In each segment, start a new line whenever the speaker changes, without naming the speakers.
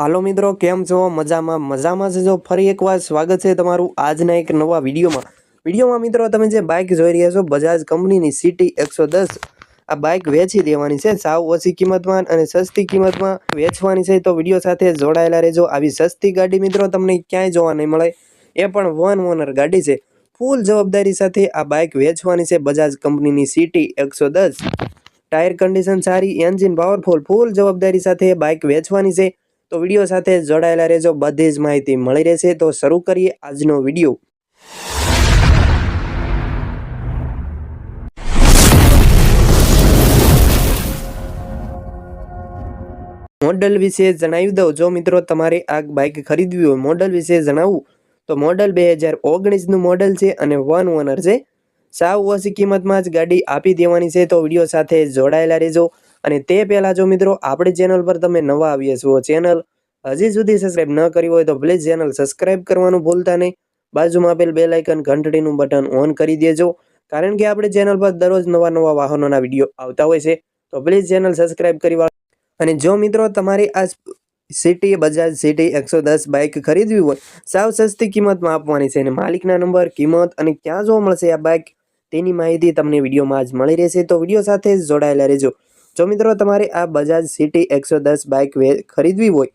હાલો મિત્રો, કેમ છો? મજામાં? મજામાં છે? જો ફરી એકવાર સ્વાગત છે તમારું આજના એક નવા વિડીયોમાં. વિડીયોમાં મિત્રો, તમે જે બાઇક જોઈ રહ્યા છો બજાજ કંપનીની સિટી એકસો આ બાઇક વેચી દેવાની છે, સાવ ઓછી કિંમતમાં અને સસ્તી કિંમતમાં વેચવાની છે. તો વીડિયો સાથે જોડાયેલા રહેજો. આવી સસ્તી ગાડી મિત્રો, તમને ક્યાંય જોવા નહીં મળે. એ પણ વન ઓનર ગાડી છે. ફૂલ જવાબદારી સાથે આ બાઇક વેચવાની છે બજાજ કંપનીની સિટી એકસો ટાયર કન્ડિશન સારી એન્જિન પાવરફુલ ફૂલ જવાબદારી સાથે બાઇક વેચવાની છે. તો વીડિયો સાથે જોડાયેલા રહેજો. બધી જ માહિતી મળી રહેશે. તો શરૂ કરીએ આજનો વીડિયો. મોડલ વિશે જણાવી દઉં. જો મિત્રો તમારે આ બાઇક ખરીદવી હોય મોડલ વિશે જણાવું, તો મોડલ બે હજાર ઓગણીસનું મોડલ છે અને વન ઓનર છે. સાવ ઓછી કિંમતમાં જ ગાડી આપી દેવાની છે. તો વીડિયો સાથે જોડાયેલા રહેજો. અને તે પહેલાં જો મિત્રો, આપણી ચેનલ પર તમે નવા આવીએ છો ચેનલ હજી સુધી સબસ્ક્રાઇબ ન કરી હોય તો પ્લીઝ ચેનલ સબસ્ક્રાઇબ કરવાનું ભૂલતા નહીં. બાજુમાં આપેલ બે લાઇકન ઘંટડીનું બટન ઓન કરી દેજો. કારણ કે આપણે ચેનલ પર દરરોજ નવા નવા વાહનોના વીડિયો આવતા હોય છે, તો પ્લીઝ ચેનલ સબસ્ક્રાઇબ કરી અને જો મિત્રો તમારી આ સિટી બજાજ સિટી એકસો દસ બાઇક ખરીદવી હોય, સાવ સસ્તી કિંમતમાં આપવાની છે અને માલિકના નંબર, કિંમત અને ક્યાં જોવા મળશે આ બાઇક તેની માહિતી તમને વિડીયોમાં જ મળી રહેશે. તો વીડિયો સાથે જોડાયેલા રહેજો. જો મિત્રો તમારે આ બજાજ સિટી એકસો દસ બાઇક ખરીદવી હોય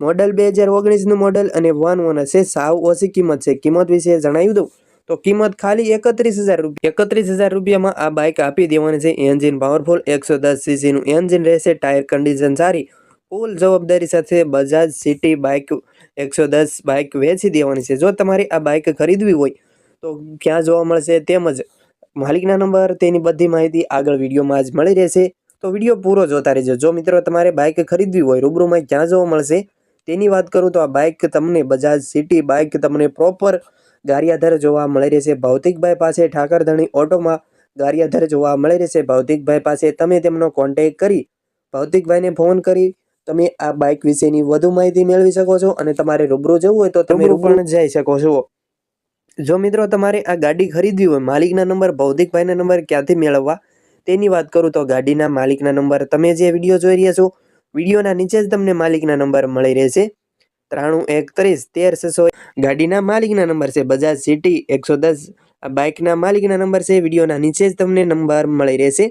મોડલ બે હજાર ઓગણીસનું મોડલ અને વન ઓનર છે સાવ ઓછી કિંમત છે. કિંમત વિશે જણાવી દઉં, તો કિંમત ખાલી એકત્રીસ હજાર રૂપિયા, એકત્રીસ હજાર રૂપિયામાં આ બાઇક આપી દેવાની છે એન્જિન પાવરફુલ એકસો દસ સીસીનું એન્જિન રહેશે ટાયર કન્ડિશન સારી ફૂલ જવાબદારી સાથે બજાજ સિટી બાઇક એકસો દસ બાઇક વેચી દેવાની છે. જો તમારે આ બાઇક ખરીદવી હોય, તો ક્યાં જોવા મળશે તેમજ માલિકના નંબર તેની બધી માહિતી આગળ વિડીયોમાં જ મળી રહેશે. તો વીડિયો પૂરો જોતા રહેજો. જો મિત્રો તમારે બાઇક ખરીદવી હોય રૂબરૂમાં ક્યાં જોવા મળશે તેની વાત કરું તો આ બાઇક તમને બજાજ સિટી બાઇક તમને પ્રોપર ગારિયાધર જોવા મળી રહેશે. ભૌતિકભાઈ પાસે ઠાકરધણી ઓટોમાં ગારિયાધર જોવા મળી રહેશે. ભૌતિકભાઈ પાસે તમે તેમનો કોન્ટેક કરી ભૌતિકભાઈને ફોન કરી તમે આ બાઇક વિશેની વધુ માહિતી મેળવી શકો છો અને તમારે રૂબરૂ જવું હોય તો તમે પણ જઈ શકો છો. જો મિત્રો તમારે આ ગાડી ખરીદવી હોય માલિકના નંબર ભૌતિકભાઈના નંબર ક્યાંથી મેળવવા? તેની વાત કરું તો ગાડીના માલિકના નંબર તમે જે વીડિયો જોઈ રહ્યા છો, વિડીયોના નીચે જ તમને માલિકના નંબર મળી રહેશે. ત્રાણું એકત્રીસ તેર છસો ગાડીના માલિકના નંબર છે બજાજ સિટી, એકસો દસ. બાઇકના માલિકના નંબર છે, વિડીયોના નીચે જ તમને નંબર મળી રહેશે.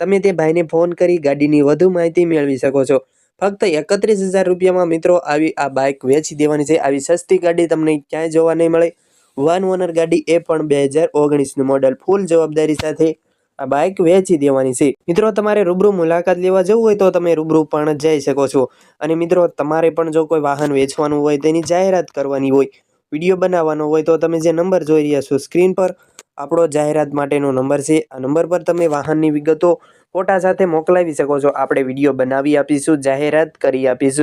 તમે તે ભાઈને ફોન કરી ગાડીની વધુ માહિતી મેળવી શકો છો. ફક્ત એકત્રીસ હજાર રૂપિયામાં મિત્રો આવી આ બાઇક વેચી દેવાની છે. આવી સસ્તી ગાડી તમને ક્યાંય જોવા નહીં મળે. વન ઓનર ગાડી એ પણ બે હજાર ઓગણીસનું મોડલ. ફૂલ જવાબદારી સાથે આ બાઇક વેચી દેવાની છે. મિત્રો, તમારે રૂબરૂ મુલાકાત લેવા જવું હોય તો તમે રૂબરૂ પણ જઈ શકો છો. અને મિત્રો, તમારે પણ જો કોઈ વાહન વેચવાનું હોય તેની જાહેરાત કરવાની હોય, વીડિયો બનાવવાનો હોય તો તમે જે નંબર જોઈ રહ્યા છો સ્ક્રીન પર, આપણો જાહેરાત માટેનો નંબર છે. આ નંબર પર તમે વાહનની વિગતો ફોટા સાથે મોકલાવી શકો છો. આપણે વીડિયો બનાવી આપીશું, જાહેરાત કરી આપીશું.